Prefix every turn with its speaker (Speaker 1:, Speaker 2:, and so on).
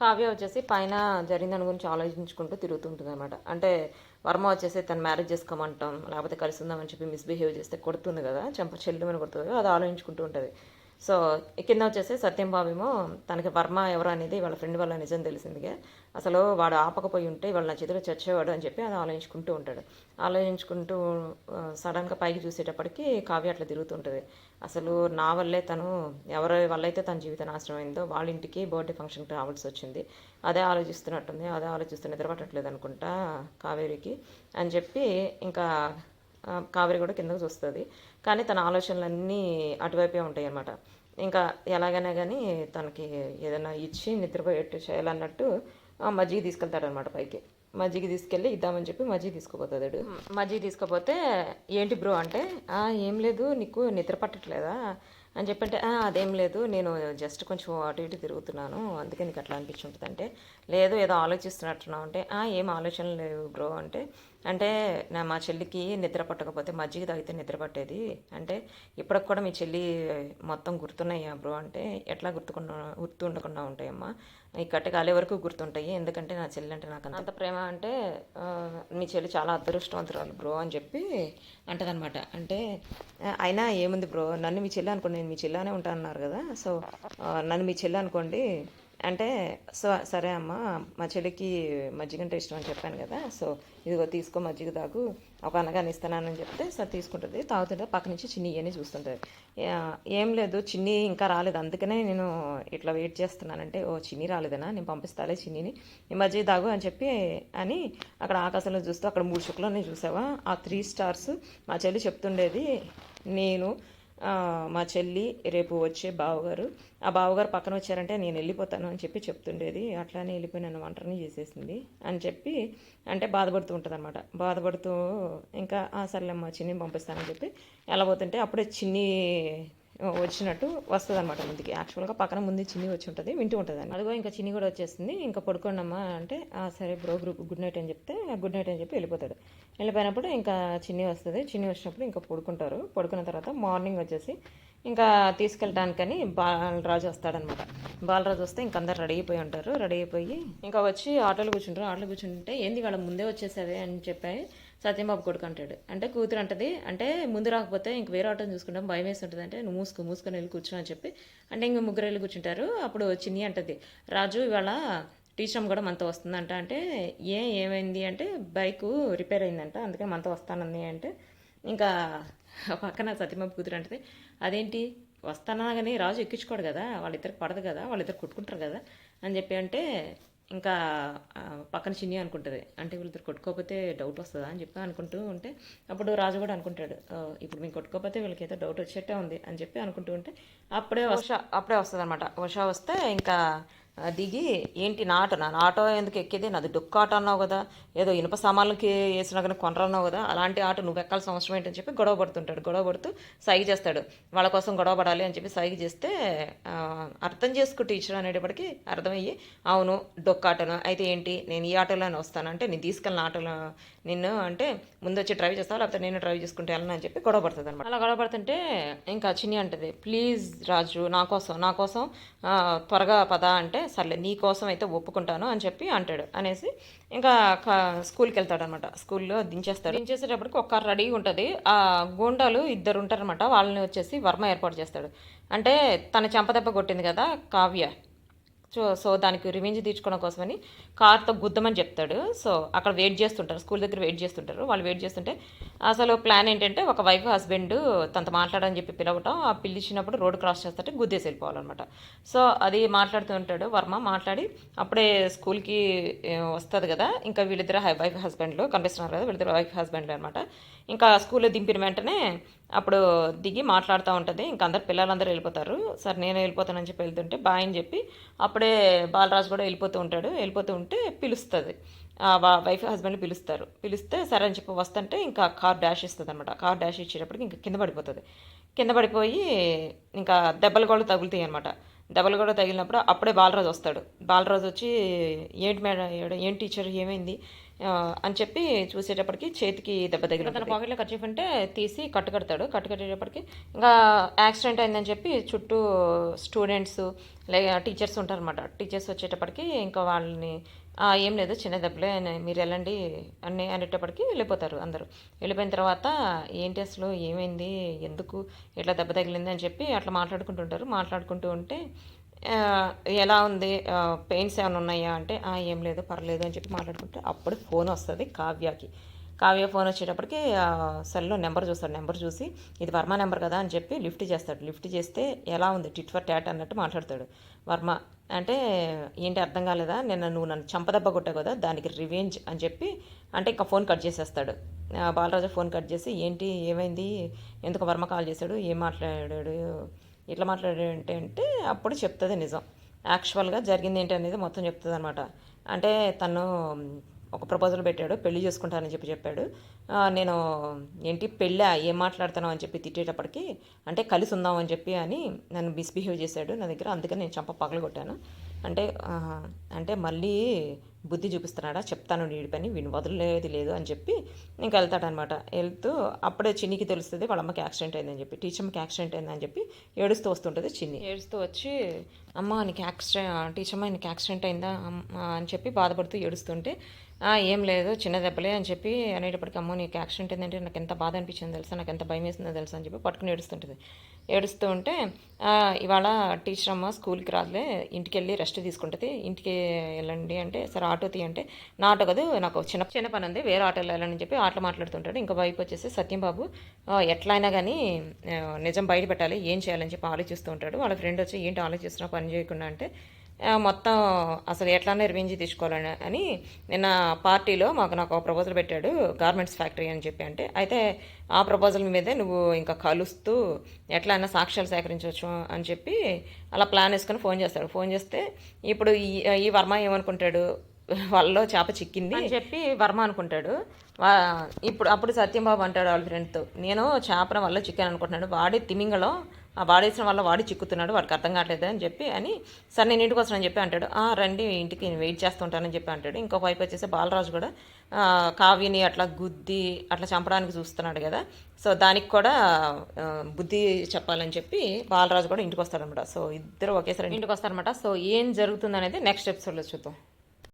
Speaker 1: కావ్య వచ్చేసి పైన జరిగిన దాని గురించి ఆలోచించుకుంటూ తిరుగుతుంటుంది అనమాట అంటే వర్మ వచ్చేసి తను మ్యారేజ్ చేసుకోమంటాం లేకపోతే కలిసి ఉందామని చెప్పి మిస్బిహేవ్ చేస్తే కొడుతుంది కదా చెంప చెల్లుమని కొడుతుంది కదా, అది ఆలోచించుకుంటూ ఉంటుంది. సో కింద వచ్చేసి సత్యంబాబు ఏమో తనకి వర్మ ఎవరు అనేది వాళ్ళ ఫ్రెండ్ వల్ల నిజం తెలిసిందిగా. అసలు వాడు ఆపకపోయి ఉంటే వాళ్ళ నా చేతిలో చచ్చేవాడు అని చెప్పి అది ఆలోచించుకుంటూ ఉంటాడు. ఆలోచించుకుంటూ సడన్గా పైకి చూసేటప్పటికి కావ్య అట్లా తిరుగుతుంటుంది. అసలు నా వల్లే తను ఎవరి వల్ల అయితే తన జీవితం నాశనం అయిందో వాళ్ళ ఇంటికి బర్త్డే ఫంక్షన్కి రావాల్సి వచ్చింది. అదే ఆలోచిస్తున్నట్టుంది అదే ఆలోచిస్తున్న నిద్రపట్టట్లేదు అనుకుంటా కావేరికి అని చెప్పి ఇంకా కావేరి కూడా కిందకు చూస్తుంది. కానీ తన ఆలోచనలన్నీ అటువైపే ఉంటాయి అన్నమాట ఇంకా ఎలాగైనా కానీ తనకి ఏదైనా ఇచ్చి నిద్రపోయేట్టు చేయాలన్నట్టు ఆ, మజ్జిగ తీసుకెళ్తాడనమాట పైకి. మజ్జిగ తీసుకెళ్ళి ఇద్దామని చెప్పి మజ్జిగ తీసుకుపోతాడు మజ్జిగ తీసుకుపోతే ఏంటి బ్రో అంటే ఏం లేదు నీకు నిద్ర పట్టట్లేదా? అని చెప్పంటే అదేం లేదు నేను జస్ట్ కొంచెం అటు ఇటు తిరుగుతున్నాను అందుకే నీకు అట్లా అనిపించుంటుంది అంటే లేదు ఏదో ఆలోచిస్తున్నట్టున్నావు అంటే ఏం ఆలోచనలు లేవు బ్రో అంటే అంటే నా మా చెల్లికి నిద్ర పట్టకపోతే మజ్జిగ తాగితే నిద్ర పట్టేది. అంటే ఇప్పటికి కూడా మీ చెల్లి మొత్తం గుర్తున్నాయా బ్రో అంటే ఎట్లా గుర్తుకుండా గుర్తు ఉండకుండా ఉంటాయమ్మా. ఈ కట్టెగాలే వరకు గుర్తుంటాయి. ఎందుకంటే నా చెల్లి అంటే నాకు అంత ప్రేమ అంటే మీ చెల్లి చాలా అదృష్టవంతురాలు బ్రో అని చెప్పి అంటదనమాట అంటే అయినా ఏముంది బ్రో? నన్ను మీ చెల్లి అనుకోండి నేను మీ చెల్లానే ఉంటా అన్నారు కదా. సో నన్ను మీ చెల్లి అనుకోండి అంటే సో సరే అమ్మ మా చెల్లికి మజ్జిగ అంటే ఇష్టం అని చెప్పాను కదా సో ఇదిగో తీసుకో మజ్జిగ తాగు ఒక అనగాని ఇస్తానని చెప్తే సార్ తీసుకుంటుంది. తాగుతుంటే పక్క నుంచి చిన్ని అని చూస్తుంటుంది. ఏం లేదు చిన్ని ఇంకా రాలేదు. అందుకనే నేను ఇట్లా వెయిట్ చేస్తున్నానంటే ఓ చిన్ని రాలేదనా? నేను పంపిస్తాలే చిన్నిని. ఈ మజ్జిగ తాగు అని చెప్పి అని అక్కడ ఆకాశంలో చూస్తూ అక్కడ మూడు చుక్కలోనే చూసావా? ఆ త్రీ స్టార్స్ మా చెల్లి చెప్తుండేది నేను మా చెల్లి రేపు వచ్చే బావగారు. ఆ బావగారు పక్కన వచ్చారంటే నేను వెళ్ళిపోతాను అని చెప్పి చెప్తుండేది. అట్లానే వెళ్ళిపోయి నన్ను వంటని చేసేసింది అని చెప్పి అంటే బాధపడుతూ ఉంటుంది అనమాట బాధపడుతూ ఇంకా "ఆ, సర్లేమ్మా చిన్ని పంపిస్తానని చెప్పి ఎలా పోతుంటే అప్పుడే చిన్ని వచ్చినట్టు వస్తుంది అనమాట ముందుకి. యాక్చువల్గా పక్కన ముందు చిన్ని వచ్చి ఉంటుంది వింటూ ఉంటుంది అని అదిగో ఇంకా చిన్ని కూడా వచ్చేసింది. ఇంకా పడుకోండమ్మా అంటే "ఆ, సరే బ్రో గ్రూప్ గుడ్ నైట్ అని చెప్తే గుడ్ నైట్ అని చెప్పి వెళ్ళిపోతాడు. వెళ్ళిపోయినప్పుడు ఇంకా చిన్ని వస్తుంది. చిన్ని వచ్చినప్పుడు ఇంకా పడుకుంటారు. పడుకున్న తర్వాత మార్నింగ్ వచ్చేసి ఇంకా తీసుకెళ్ళడానికని బాలరాజు వస్తాడనమాట. బాలరాజు వస్తే ఇంక అందరు రెడీ అయిపోయి ఉంటారు. రెడీ అయిపోయి ఇంకా వచ్చి ఆటోలో కూర్చుంటారు. ఆటోలో కూర్చుంటే ఏంది వాళ్ళ ముందే వచ్చేసేది అని చెప్పి సత్యంబాబు కొడుకు అంటాడు. అంటే కూతురు అంటది అంటే ముందు రాకపోతే ఇంక వేరే ఆటోని చూసుకుంటాం భయం వేసి ఉంటుంది అంటే నువ్వు మూసుకు మూసుకొని వెళ్ళి కూర్చుని అని చెప్పి. అంటే ఇంక ముగ్గురు వెళ్ళి కూర్చుంటారు. అప్పుడు చిన్ని అంటది రాజు ఇవాళ టీచర్ కూడా మనతో వస్తుందంట. అంటే ఏ ఏమైంది? అంటే బైకు రిపేర్ అయిందంట. అందుకే మనతో వస్తానంది. అంటే ఇంకా పక్కన సత్యబాబు కూతురు అంటే అదేంటి? వస్తానా కానీ రాజు ఎక్కించుకోడు కదా. వాళ్ళిద్దరికి పడదు కదా. వాళ్ళిద్దరు కొట్టుకుంటారు కదా. అని చెప్పి అంటే ఇంకా పక్కన చిన్ని అనుకుంటుంది అంటే వీళ్ళిద్దరు కొట్టుకోకపోతే డౌట్ వస్తుందా? అని చెప్పి అనుకుంటూ ఉంటే అప్పుడు రాజు కూడా అనుకుంటాడు ఇప్పుడు మేము కొట్టుకోకపోతే వీళ్ళకి ఏదో డౌట్ వచ్చేట్టే ఉంది. అని చెప్పి అనుకుంటూ ఉంటే అప్పుడే వర్ష అప్పుడే వస్తుంది అనమాట వర్ష వస్తే ఇంకా దిగి ఏంటి నా ఆటో నా ఆటో ఎందుకు ఎక్కేది? నాది డొక్కు ఆటో అన్నావు కదా. ఏదో ఇనుప సామాన్లకి వేసినా కానీ కొనరన్నావు కదా. అలాంటి ఆటో నువ్వు ఎక్కాల్సిన అవసరం ఏంటని చెప్పి గొడవ పడుతుంటాడు. గొడవ పడుతూ సైగ చేస్తాడు. వాళ్ళ కోసం గొడవ పడాలి అని చెప్పి సైగ చేస్తే అర్థం చేసుకో టీచర్ అనేటప్పటికి అర్థమయ్యి అవును డొక్క ఆటోను. అయితే ఏంటి? నేను ఈ ఆటోలోనే వస్తాను. అంటే నేను తీసుకెళ్ళిన ఆటోలో నిన్ను అంటే ముందు వచ్చి డ్రైవ్ చేస్తావు? లేకపోతే నేను డ్రైవ్ చేసుకుంటే వెళ్ళను? అని చెప్పి గొడవ పడుతుంది అనమాట అలా గొడవ పడుతుంటే ఇంకా చిన్ని అంటది ప్లీజ్ రాజు నా కోసం నా కోసం త్వరగా పద అంటే సర్లే నీ కోసం అయితే ఒప్పుకుంటాను అని చెప్పి అంటాడు. అనేసి ఇంకా స్కూల్కి వెళ్తాడు అనమాట స్కూల్లో దించేస్తాడు. దించేసేటప్పటికి ఒక కార్ రెడీగా ఉంటుంది. ఆ గూండాలు ఇద్దరు ఉంటారనమాట. వాళ్ళని వచ్చేసి వర్మ ఏర్పాటు చేస్తాడు. అంటే తన చెంపదెబ్బ కొట్టింది కదా కావ్య. సో సో దానికి రివెంజ్ తీర్చుకోవడం కోసమని కార్తో గుద్దమని చెప్తాడు. సో అక్కడ వెయిట్ చేస్తుంటారు. స్కూల్ దగ్గర వెయిట్ చేస్తుంటారు. వాళ్ళు వెయిట్ చేస్తుంటే అసలు ప్లాన్ ఏంటంటే ఒక వైఫ్ హస్బెండ్ తనతో మాట్లాడని చెప్పి పిలవటం. ఆ పిలిచినప్పుడు రోడ్ క్రాస్ చేస్తుంటే గుద్దేసి వెళ్ళిపోవాలన్నమాట. సో అది మాట్లాడుతూ ఉంటాడు వర్మ. మాట్లాడి అప్పుడే స్కూల్కి వస్తుంది కదా. ఇంకా వీళ్ళిద్దరు వైఫ్ హస్బెండ్లు కనిపిస్తున్నారు కదా. వీళ్ళిద్దరు వైఫ్ హస్బెండ్లు అనమాట ఇంకా స్కూల్లో దింపిన వెంటనే అప్పుడు దిగి మాట్లాడుతూ ఉంటుంది. ఇంకా అందరు పిల్లలందరూ వెళ్ళిపోతారు. సార్ నేను వెళ్ళిపోతానని చెప్పి వెళ్తుంటే బాయ్ అని చెప్పి అప్పుడే బాలరాజు కూడా వెళ్ళిపోతూ ఉంటాడు. వెళ్ళిపోతూ ఉంటే పిలుస్తుంది. వైఫ్ హస్బెండ్ పిలుస్తారు. పిలిస్తే సరే అని చెప్పి వస్తుంటే ఇంకా కార్ డాష్ ఇస్తుంది అనమాట కార్ డాష్ ఇచ్చేటప్పటికి ఇంకా కింద పడిపోతుంది. కింద పడిపోయి ఇంకా దెబ్బలు కూడా తగులుతాయి అనమాట దెబ్బలు కూడా తగిలినప్పుడు అప్పుడే బాలరాజు వస్తాడు. బాలరాజు వచ్చి ఏంటి మేడం ఏంటి టీచర్ ఏమైంది? అని చెప్పి చూసేటప్పటికి చేతికి దెబ్బ తగిలి తన పాకెట్లో ఖర్చు అంటే తీసి కట్టు కడతాడు. కట్టు కట్టేటప్పటికి ఇంకా యాక్సిడెంట్ అయిందని చెప్పి చుట్టూ స్టూడెంట్స్ లే టీచర్స్ ఉంటారన్నమాట. టీచర్స్ వచ్చేటప్పటికి ఇంకా వాళ్ళని "ఆ, ఏం లేదు చిన్న దెబ్బలే అని- మీరు వెళ్ళండి అని అనేటప్పటికి వెళ్ళిపోతారు అందరూ. వెళ్ళిపోయిన తర్వాత ఏంటి అసలు ఏమైంది? ఎందుకు? ఇట్లా దెబ్బ తగిలింది? అని చెప్పి అట్లా మాట్లాడుకుంటుంటారు మాట్లాడుకుంటూ ఉంటే ఎలా ఉంది? పెయిన్స్ ఏమైనా ఉన్నాయా అంటే ఏం లేదు పర్లేదు అని చెప్పి మాట్లాడుకుంటే అప్పుడు ఫోన్ వస్తుంది కావ్యకి. కావ్య ఫోన్ వచ్చేటప్పటికి సెల్లో నెంబర్ చూస్తాడు. నెంబర్ చూసి ఇది వర్మ నెంబర్ కదా అని చెప్పి లిఫ్ట్ చేస్తాడు. లిఫ్ట్ చేస్తే ఎలా ఉంది? టిట్ ఫర్ ట్యాట్ అన్నట్టు మాట్లాడతాడు. వర్మ అంటే ఏంటి అర్థం కాలేదా? నిన్న నువ్వు నన్ను చంపదెబ్బ కొట్టావు కదా దానికి రివెంజ్ అని చెప్పి అంటే ఇంకా ఫోన్ కట్ చేసేస్తాడు. బాలరాజు ఫోన్ కట్ చేసి ఏంటి? ఏమైంది? ఎందుకు వర్మ కాల్ చేశాడు? ఏం మాట్లాడాడు? ఇట్లా మాట్లాడాడు అంటే అప్పుడు చెప్తుంది నిజం. యాక్చువల్గా జరిగింది ఏంటి అనేది మొత్తం చెప్తుంది అనమాట అంటే తను ఒక ప్రపోజల్ పెట్టాడు పెళ్ళి చేసుకుంటానని చెప్పి చెప్పాడు. నేను ఏంటి పెళ్ళి? ఏం మాట్లాడుతున్నావు అని చెప్పి తిట్టేటప్పటికి అంటే కలిసి ఉందాం అని చెప్పి అని నన్ను మిస్బిహేవ్ చేశాడు నా దగ్గర. అందుకని నేను చంప పగలగొట్టాను. అంటే అంటే మళ్ళీ బుద్ధి చూపిస్తున్నాడా? చెప్తాను వీడి పని వీడిని వదిలేది లేదు అని చెప్పి ఇంకా వెళ్తాడనమాట. వెళ్తూ అప్పుడే చిన్నికి తెలుస్తుంది వాళ్ళ అమ్మకి యాక్సిడెంట్ అయిందని చెప్పి టీచర్కి యాక్సిడెంట్ అయిందని చెప్పి ఏడుస్తూ వస్తుంటుంది చిన్ని. ఏడుస్తూ వచ్చి అమ్మ నీకు యాక్సిడెంట్ టీచమ్మ నీకు యాక్సిడెంట్ అయిందా? అని చెప్పి బాధపడుతూ ఏడుస్తుంటే ఏం లేదు చిన్న దెబ్బలే అని చెప్పి అనేటప్పటికి అమ్మో నీకు యాక్సిడెంట్ ఏంటంటే నాకు ఎంత బాధ అనిపించింది తెలుసా? నాకు ఎంత భయం వేసిందో తెలుసా? అని చెప్పి పట్టుకుని ఏడుస్తుంటుంది. ఏడుస్తూ ఉంటే ఇవాళ టీచర్ అమ్మ స్కూల్కి రాదులే ఇంటికి వెళ్ళి రెస్ట్ తీసుకుంటుంది ఇంటికి వెళ్ళండి అంటే సరే ఆటో తీయంటే నా ఆటో కాదు నాకు చిన్న చిన్న పని ఉంది వేరే ఆటోలో వెళ్ళాలని చెప్పి ఆటలు మాట్లాడుతుంటాడు. ఇంకా వైపు వచ్చేసి సత్యంబాబు ఎట్లా అయినా కానీ నిజం బయట పెట్టాలి ఏం చేయాలని చెప్పి ఆలోచిస్తూ ఉంటాడు. వాళ్ళ ఫ్రెండ్ వచ్చి ఏంటి ఆలోచిస్తున్నా పని చేయకుండా అంటే మొత్తం అసలు ఎట్లా రివెంజ్ తీసుకోవాలని అని నిన్న పార్టీలో మాకు నాకు ఒక ప్రపోజల్ పెట్టాడు గార్మెంట్స్ ఫ్యాక్టరీ అని చెప్పి అంటే అయితే ఆ ప్రపోజల్ మీదే నువ్వు ఇంకా కలుస్తూ ఎట్లా అయినా సాక్ష్యాలు సేకరించవచ్చు అని చెప్పి అలా ప్లాన్ వేసుకొని ఫోన్ చేస్తాడు. ఫోన్ చేస్తే ఇప్పుడు ఈ ఈ వర్మ ఏమనుకుంటాడు? వాళ్ళలో చేప చిక్కింది. అని చెప్పి వర్మ అనుకుంటాడు. ఇప్పుడు అప్పుడు సత్యంబాబు అంటాడు వాళ్ళ ఫ్రెండ్తో నేను చేపన వల్ల చికెన్ అనుకుంటున్నాడు వాడి తిమింగలో ఆ వాడేసిన వల్ల వాడి చిక్కుతున్నాడు. వాడికి అర్థం కావట్లేదు అని చెప్పి అని సరే నేను ఇంటికి వస్తానని చెప్పి అంటాడు. "ఆ, రండి ఇంటికి నేను వెయిట్ చేస్తుంటానని చెప్పి అంటాడు. ఇంకో వైపు వచ్చేసి బాలరాజు కూడా కావ్యని అట్లా గుద్ది అట్లా చంపడానికి చూస్తున్నాడు కదా. సో దానికి కూడా బుద్ధి చెప్పాలని చెప్పి బాలరాజు కూడా ఇంటికి వస్తాడనమాట. సో ఇద్దరు ఒకేసారి ఇంటికి వస్తారనమాట. సో ఏం జరుగుతుంది అనేది నెక్స్ట్ ఎపిసోడ్లో చూద్దాం.